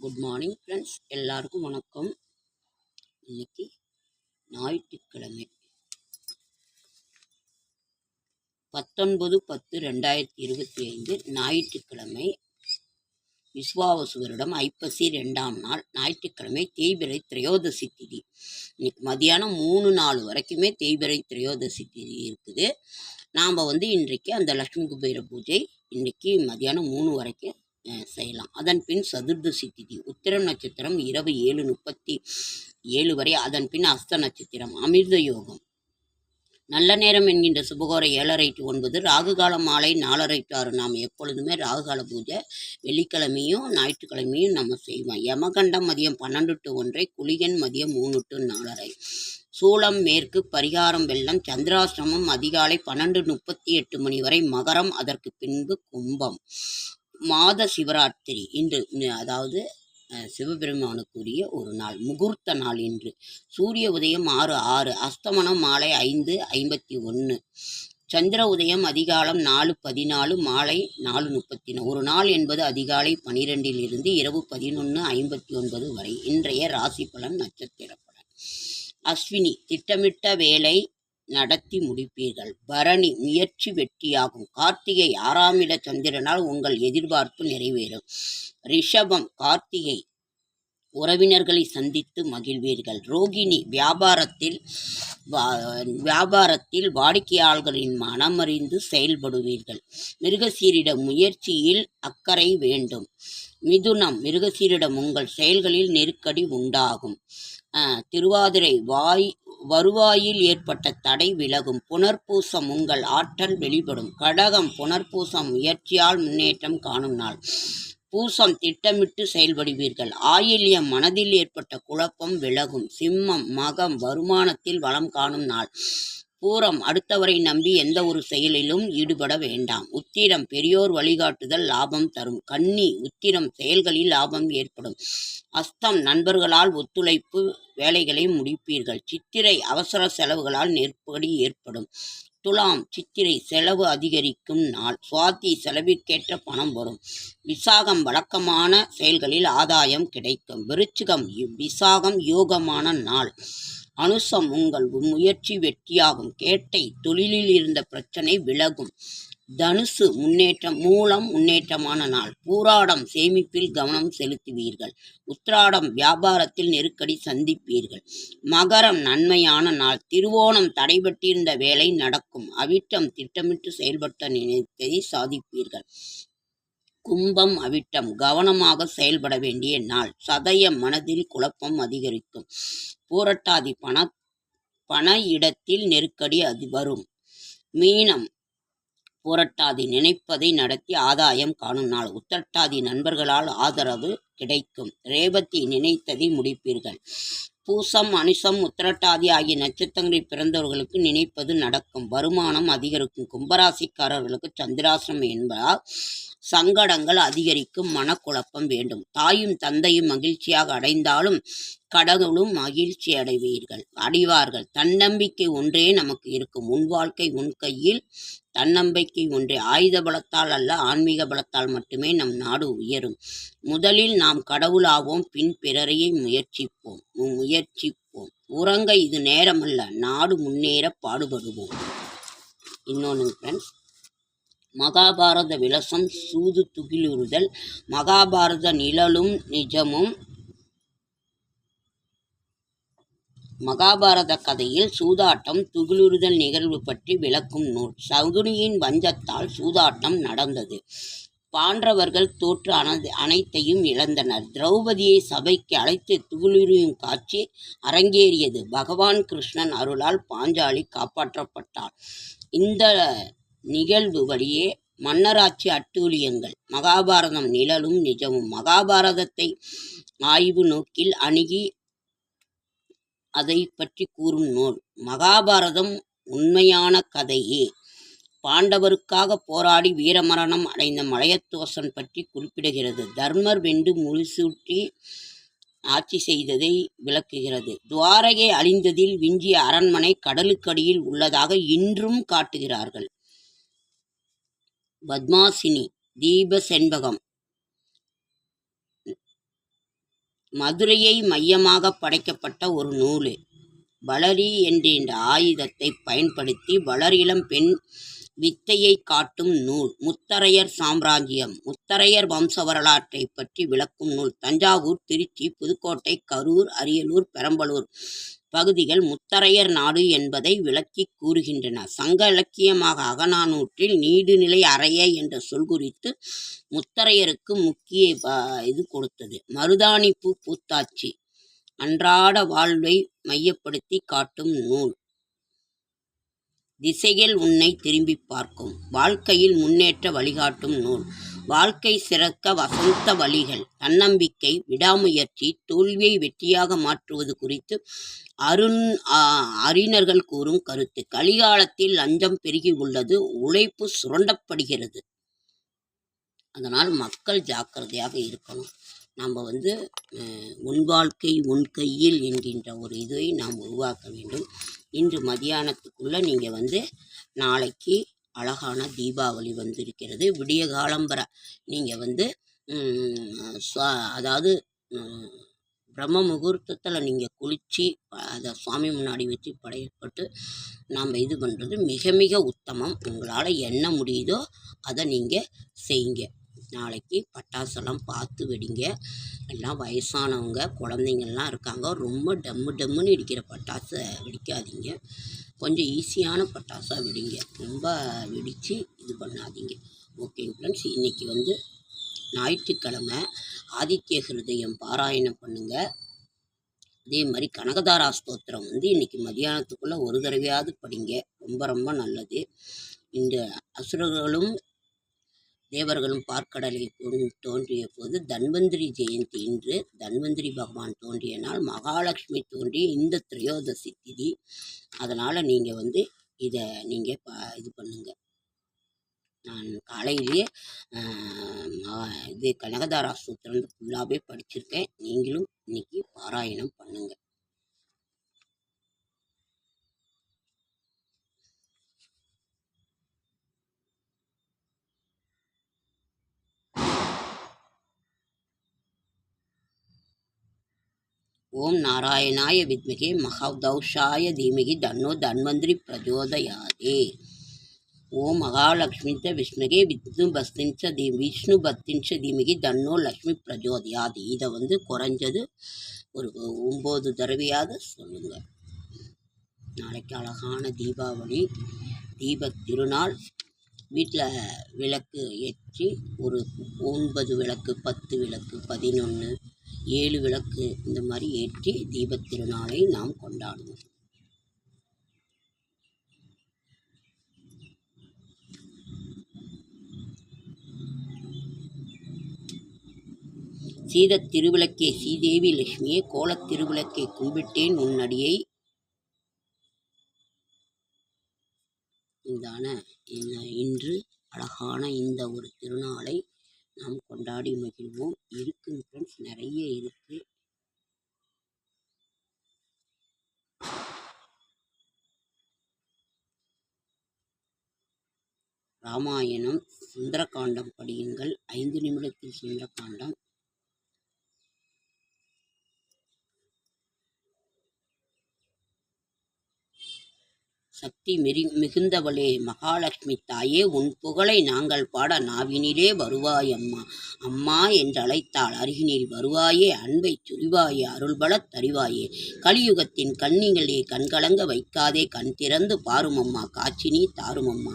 Good morning friends எல்லாருக்கும் வணக்கம். இன்னைக்கு ஞாயிற்றுக்கிழமை. பத்தொன்பது பத்து ரெண்டாயிரத்தி இருபத்தி ஐந்து ஞாயிற்றுக்கிழமை. விஸ்வாவசு வருடம் ஐப்பசி ரெண்டாம் நாள் ஞாயிற்றுக்கிழமை தேய்பிரை திரையோதசி திதி. இன்னைக்கு மதியானம் மூணு நாலு வரைக்குமே தேய்பிரை திரையோதசி திதி இருக்குது. நாம் வந்து இன்றைக்கு அந்த லக்ஷ்மி குபேர பூஜை இன்றைக்கி மதியானம் மூணு வரைக்கும் செய்யலாம். அதன் பின் சதுர்தசி திதி உத்திரம் நட்சத்திரம் இரவு ஏழு முப்பத்தி ஏழு வரை அதன் பின் அஸ்த நட்சத்திரம் அமிர்த யோகம். நல்ல நேரம் என்கின்ற சுபகோர ஏழரை டு ஒன்பது ராகுகாலம் மாலை நாலரை டு ஆறு நாம் எப்பொழுதுமே ராகுகால பூஜை வெள்ளிக்கிழமையும் ஞாயிற்றுக்கிழமையும் நம்ம செய்வோம். யமகண்டம் மதியம் பன்னெண்டு டு ஒன்றை குளிகன் மதியம் மூணு டு நாலரை. சூளம் மேற்கு பரிகாரம் வெள்ளம் சந்திராசிரமம் அதிகாலை பன்னெண்டு முப்பத்தி எட்டு மணி வரை மகரம் அதற்கு பின்பு கும்பம். மாத சிவராத்திரி இன்று அதாவது சிவபெருமானுக்குரிய ஒரு நாள் முகூர்த்த நாள் இன்று. சூரிய உதயம் ஆறு ஆறு. அஸ்தமனம் மாலை ஐந்து ஐம்பத்தி ஒன்று சந்திர உதயம் அதிகாலம் நாலு பதினாலு. மாலை நாலு முப்பத்தி ஒரு நாள் என்பது அதிகாலை பனிரெண்டில் இருந்து இரவு பதினொன்று ஐம்பத்தி ஒன்பது வரை. இன்றைய ராசி பலன் நட்சத்திர பலன் அஸ்வினி திட்டமிட்ட வேலை நடத்தி முடிப்பீர்கள். பரணி முயற்சி வெற்றியாகும். கார்த்திகை ஆறாம் இட சந்திரனால் உங்கள் எதிர்பார்ப்பு நிறைவேறும். ரிஷபம் கார்த்திகை உறவினர்களை சந்தித்து மகிழ்வீர்கள். ரோகிணி வியாபாரத்தில் வியாபாரத்தில் வாடிக்கையாளர்களின் மனமறிந்து செயல்படுவீர்கள். மிருகசீரிடம் முயற்சியில் அக்கறை வேண்டும். மிதுனம் மிருகசீரிடம் உங்கள் செயல்களில் நெருக்கடி உண்டாகும். திருவாதிரை வாய் வருவாயில் ஏற்பட்ட தடை விலகும். புனர்பூசம் உங்கள் ஆற்றல் வெளிப்படும். கடகம் புனர்பூசம் முயற்சியால் முன்னேற்றம் காணும் நாள். பூசம் திட்டமிட்டு செயல்படுவீர்கள். ஆயில்யம் மனதில் ஏற்பட்ட குழப்பம் விலகும். சிம்மம் மகம் வருமானத்தில் வளம் காணும் நாள். பூரம் அடுத்தவரை நம்பி எந்த ஒரு செயலிலும் ஈடுபட வேண்டாம். உத்திரம் பெரியோர் வழிகாட்டுதல் லாபம் தரும். கன்னி உத்திரம் செயல்களில் லாபம் ஏற்படும். அஸ்தம் நண்பர்களால் ஒத்துழைப்பு வேலைகளை முடிப்பீர்கள். சித்திரை அவசர செலவுகளால் நெருக்கடி ஏற்படும். துலாம் சித்திரை செலவு அதிகரிக்கும் நாள். சுவாதி செலவிற்கேற்ற பணம் வரும். விசாகம் வழக்கமான செயல்களில் ஆதாயம் கிடைக்கும். விருச்சிகம் யு- விசாகம் யோகமான நாள். அனுசம் உங்கள் முயற்சி வெற்றியாகும். கேட்டை தொழிலில் இருந்த பிரச்சனை விலகும். தனுசு முன்னேற்றம் மூலம் முன்னேற்றமான நாள். பூராடம் சேமிப்பில் கவனம் செலுத்துவீர்கள். உத்ராடம் வியாபாரத்தில் நெருக்கடி சந்திப்பீர்கள். மகரம் நன்மையான நாள். திருவோணம் தடைபட்டிருந்த வேலை நடக்கும். அவிட்டம் திட்டமிட்டு செயல்பட்ட நினைத்ததை சாதிப்பீர்கள். கும்பம் அவிட்டம் கவனமாக செயல்பட வேண்டிய நாள். சதயம் மனதில் குழப்பம் அதிகரிக்கும். பூரட்டாதி பண பண இடத்தில் நெருக்கடி அது வரும். மீனம் புரட்டாதி நினைப்பதை நடத்தி ஆதாயம் காணும் நாள். உத்தட்டாதி நண்பர்களால் ஆதரவு கிடைக்கும். ரேவதி நினைத்ததை முடிப்பீர்கள். பூசம் அனுசம் உத்திரட்டாதி ஆகிய நட்சத்திரங்களில் பிறந்தவர்களுக்கு நினைப்பது நடக்கும். வருமானம் அதிகரிக்கும். கும்பராசிக்காரர்களுக்கு சந்திராசிரமம் என்பதால் சங்கடங்கள் அதிகரிக்கும். மனக்குழப்பம் வேண்டும். தாயும் தந்தையும் மகிழ்ச்சியாக அடைந்தாலும் கடவுளும் மகிழ்ச்சி அடைவீர்கள். அடைவார்கள். தன்னம்பிக்கை ஒன்றே நமக்கு இருக்கும். உன் வாழ்க்கை உன் கையில். தன்னம்பிக்கை ஒன்றே. ஆயுத பலத்தால் அல்ல ஆன்மீக பலத்தால் மட்டுமே நம் நாடு உயரும். முதலில் நாம் கடவுளாவோம் பின் பிறரையை முயற்சிப்போம். முய முயற்சிப்போம். உறங்க இது நேரமல்ல. நாடு முன்னேற பாடுபடுவோம். இன்னொன்று ஃப்ரெண்ட்ஸ் மகாபாரத விலசம் சூது துகிலுறுதல். மகாபாரத நிழலும் நிஜமும் மகாபாரத கதையில் சூதாட்டம் துகிலுறுதல் நிகழ்வு பற்றி விளக்கும் நூல். சகுனியின் வஞ்சத்தால் சூதாட்டம் நடந்தது. பாண்டவர்கள் தோற்று அன- அனைத்தையும் இழந்தனர். திரௌபதியை சபைக்கு அழைத்து துகிலுரியும் காட்சி அரங்கேறியது. பகவான் கிருஷ்ணன் அருளால் பாஞ்சாலி காப்பாற்றப்பட்டார். இந்த நிகழ்வு வழியே மன்னராட்சி அட்டூழியங்கள் மகாபாரதம் நிழலும் நிஜமும். மகாபாரதத்தை ஆய்வு நோக்கில் அணுகி அதை பற்றி கூறும் நூல் மகாபாரதம் உண்மையான கதையே. பாண்டவருக்காக போராடி வீரமரணம் அடைந்த மலையத்தோசன் பற்றி குறிப்பிடுகிறது. தர்மர் வென்று முழுசூட்டி ஆட்சி செய்ததை விளக்குகிறது. துவாரகை அழிந்ததில் விஞ்சிய அரண்மனை கடலுக்கடியில் உள்ளதாக இன்றும் காட்டுகிறார்கள். பத்மாசினி தீப செண்பகம் மதுரையை மையமாக படைக்கப்பட்ட ஒரு நூல். வளரி என்ற ஆயுதத்தை பயன்படுத்தி வளரிளம் பெண் வித்தையை காட்டும் நூல் முத்தரையர் சாம்ராஜ்யம். முத்தரையர் வம்ச வரலாற்றை பற்றி விளக்கும் நூல் தஞ்சாவூர் திருச்சி புதுக்கோட்டை கரூர் அரியலூர் பெரம்பலூர் பகுதிகள் முத்தரையர் நாடு என்பதை விளக்கி கூறுகின்றன. சங்க இலக்கியமாக அகநானூற்றில் நீடுநிலை அறைய என்ற சொல் குறித்து முத்தரையருக்கு முக்கிய இது கொடுத்தது. மருதாணி பூ அன்றாட வாழ்வை மையப்படுத்தி காட்டும் நூல். திசையில் உன்னை திரும்பி பார்க்கும். வாழ்க்கையில் முன்னேற்ற வழிகாட்டும் நூல். வாழ்க்கை சிறக்க வசந்த வழிகள். தன்னம்பிக்கை விடாமுயற்சி தோல்வியை வெற்றியாக மாற்றுவது குறித்து அருண் அறிஞர்கள் கூறும் கருத்து. கலிகாலத்தில் லஞ்சம் பெருகி உள்ளது. உழைப்பு சுரண்டப்படுகிறது. அதனால் மக்கள் ஜாக்கிரதையாக இருக்கணும். நம்ம வந்து உன் வாழ்க்கை உன் கையில் என்கின்ற ஒரு இதை நாம் உருவாக்க வேண்டும். இன்று மதியானத்துக்குள்ளே நீங்கள் வந்து நாளைக்கு அழகான தீபாவளி வந்திருக்கிறது. விடிய காலம்பர நீங்கள் வந்து அதாவது பிரம்ம முகூர்த்தத்தில் நீங்கள் குளித்து அதை சுவாமி முன்னாடி வச்சு படையப்பட்டு நாம் இது பண்ணுறது மிக மிக உத்தமம். உங்களால் என்ன முடியுதோ அதை நீங்கள் செய்யுங்க. நாளைக்கு பட்டாசெல்லாம் பார்த்து வெடிங்க. எல்லாம் வயசானவங்க குழந்தைங்கள்லாம் இருக்காங்க. ரொம்ப டம்மு டம்முன்னு இடிக்கிற பட்டாசை வெடிக்காதீங்க. கொஞ்சம் ஈஸியான பட்டாசாக வெடிங்க. ரொம்ப வெடித்து இது பண்ணாதீங்க. ஓகேங்க ஃப்ரெண்ட்ஸ் இன்றைக்கி வந்து ஞாயிற்றுக்கிழமை ஆதித்ய ஹிருதயம் பாராயணம் பண்ணுங்கள் அதே மாதிரி கனகதாரா ஸ்தோத்திரம் வந்து இன்றைக்கி மதியானத்துக்குள்ளே ஒரு தடவையாவது படிங்க. ரொம்ப ரொம்ப நல்லது. இந்த அசுரர்களும் தேவர்களும் பார்க்கடலில் தோன்றிய போது தன்வந்திரி ஜெயந்தி இன்று தன்வந்திரி பகவான் தோன்றிய நாள் மகாலட்சுமி தோன்றிய இந்த திரையோதசி திதி. அதனால் நீங்கள் வந்து இதை நீங்கள் ப இது பண்ணுங்கள் நான் காலையிலேயே இது கனகதாரா சூத்திரம் ஃபுல்லாகவே படிச்சிருக்கேன். நீங்களும் இன்னைக்கு பாராயணம் பண்ணுங்கள் ஓம் நாராயணாய வித்மகே மகதௌஷாய தீமகி தன்னோ தன்வந்திரி பிரஜோதயாதே. ஓம் மகாலட்சுமித்த விஷ்ணுகே விஷ்ணு பஸ்தின்ச தீ விஷ்ணு பத்தின்ச தீமகி தன்னோ லக்ஷ்மி பிரஜோதயாது. இதை வந்து குறைஞ்சது ஒரு ஒம்பது தடவையாவது சொல்லுங்கள் நாளைக்கு அழகான தீபாவளி தீப திருநாள் வீட்டில் விளக்கு ஏற்றி ஒரு ஒன்பது விளக்கு பத்து விளக்கு பதினொன்று ஏழு விளக்கு இந்த மாதிரி ஏற்றி தீபத் திருநாளை நாம் கொண்டாடுவோம். சீதத் திருவிளக்கே ஸ்ரீதேவி லட்சுமியே கோலத் திருவிளக்கே கும்பிட்டேன் உன்னடியை இந்தான இன்று அழகான இந்த ஒரு திருநாளை நாம் கொண்டாடி மகிழ்வோம். இருக்குங்க ஃப்ரெண்ட்ஸ் நிறைய இருக்குது ராமாயணம் சுந்தரகாண்டம் படியுங்கள். ஐந்து நிமிடத்தில் சுந்தரகாண்டம். சக்தி மெரி மிகுந்தவளே மகாலட்சுமி தாயே உன் புகழை நாங்கள் பாட நாவினிலே வருவாய் அம்மா. அம்மா என்று அருகினில் வருவாயே அன்பை சுரிவாயே அருள்பலத் தருவாயே. கலியுகத்தின் கண்ணிகளே கண்கலங்க வைக்காதே கண் திறந்து பாருமம்மா காட்சினி தாருமம்மா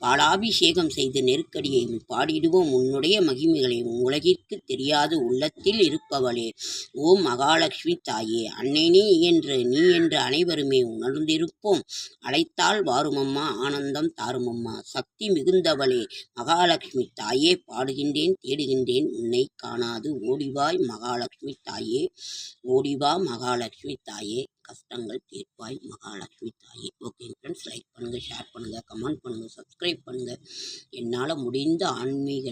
பாலாபிஷேகம் செய்து நெருக்கடியை பாடிடுவோம். உன்னுடைய மகிமைகளை உலகிற்கு தெரியாது உள்ளத்தில் இருப்பவளே. ஓம் மகாலட்சுமி தாயே அன்னை நீ என்று நீ என்று அனைவருமே உணர்ந்திருப்போம். அழைத்தால் வாருமம்மா ஆனந்தம் தாருமம்மா. சக்தி மிகுந்தவளே மகாலட்சுமி தாயே பாடுகின்றேன் தேடுகின்றேன் உன்னை காணாது. ஓடிவாய் மகாலட்சுமி தாயே ஓடிவா மகாலட்சுமி தாயே. கஷ்டங்கள் தீர்ப்பாய் மகாலட்சுமி தாயே. பண்ணுங்கள் ஷேர் பண்ணுங்கள் கமெண்ட் பண்ணுங்கள் சப்ஸ்கிரைப் பண்ணுங்கள் என்னால் முடிந்த ஆன்மீக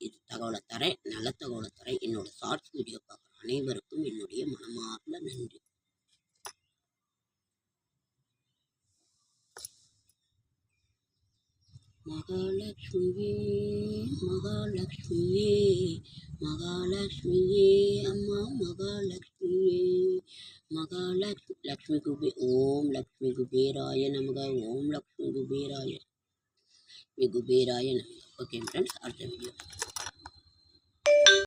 இது தகவலை தரேன் நல்ல தகவலை தரேன். என்னோட ஷார்ட்ஸ் வீடியோ பார்க்குற அனைவருக்கும் என்னுடைய மனமார்ந்த நன்றி. மகாலட்சுமியே மகாலட்சுமியே மகாலட்சுமியே அம்மா மகாலட்சுமியே. மகாலக் லக்ஷ்மி குபே ஓம் லக்ஷ்மி குபேராய நமக ஓம் லக்ஷ்மி குபேராய குபேராய நமக. ஓகே ஃப்ரெண்ட்ஸ் அடுத்த வீடியோ